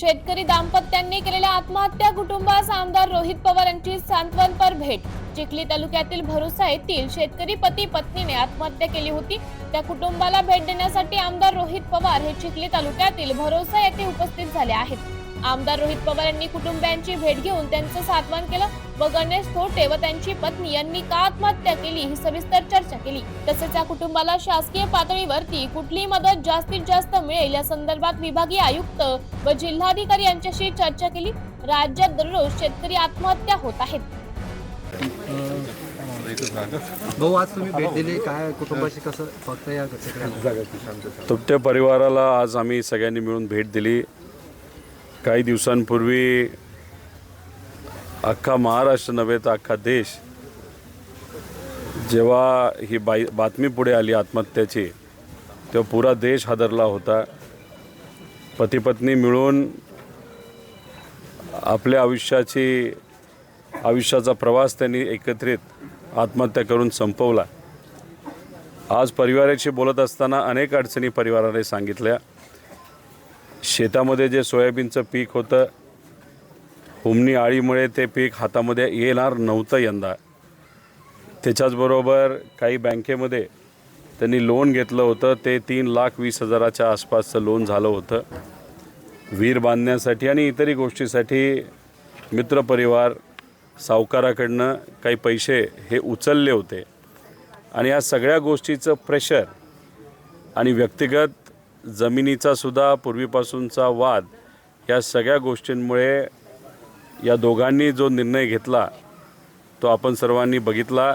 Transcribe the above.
शेतकरी दाम्पत्यांनी केलेल्या आत्महत्या कुटुंबास आमदार रोहित पवार यांची सांत्वनपर भेट. चिखली तालुक्यातील भरोसा येथील शेतकरी पती पत्नीने आत्महत्या केली होती. त्या कुटुंबाला भेट देण्यासाठी आमदार रोहित पवार हे चिखली तालुक्यातील भरोसा येथे उपस्थित झाले आहेत. आमदार रोहित पवार यांनी कुटुंबियांची भेट घेऊन त्यांचं सांत्वन केलं. व गणेश थोटे व त्यांची पत्नी यांनी का आत्महत्या केली ही सविस्तर चर्चा केली. तसेच या कुटुंबाला शासकीय पातळीवरती कुठली मदत जास्तीत जास्त मिळेल या संदर्भात विभागीय आयुक्त व जिल्हाधिकारी यांच्याशी चर्चा केली. राज्यात दररोज शेतकरी आत्महत्या होत आहेत. भाऊ आज तुम्ही भेट दिली. काय कुटुंबाशी कसं फक्त या तुपट्या परिवाराला आज आम्ही सगळ्यांनी मिळून भेट दिली. काही दिवसांपूर्वी अख्खा महाराष्ट्र नव्हे तर अख्खा देश जेव्हा ही बाई बातमी पुढे आली आत्महत्याची तेव्हा पुरा देश हादरला होता. पती पत्नी मिळून आपल्या आयुष्याची आयुष्याचा प्रवास त्यांनी एकत्रित आत्महत्या करून संपवला. आज परिवाराशी बोलत असताना अनेक अडचणी परिवाराने सांगितल्या. शेतामध्ये जे सोयाबीनचं पीक होतं हुमणी आळीमुळे ते पीक हातामध्ये येणार नव्हतं यंदा. त्याच्याचबरोबर काही बँकेमध्ये त्यांनी लोन घेतलं होतं ते तीन लाख वीस हजाराच्या आसपासचं लोन झालं होतं. विहीर बांधण्यासाठी आणि इतरही गोष्टीसाठी मित्रपरिवार सावकाराकडनं काही पैसे हे उचलले होते. आणि या सगळ्या गोष्टीचं प्रेशर आणि व्यक्तिगत जमिनीचा सुद्धा पूर्वीपासूनचा वाद या सगळ्या गोष्टींमुळे या दोघांनी जो निर्णय घेतला तो आपण सर्वांनी बघितला.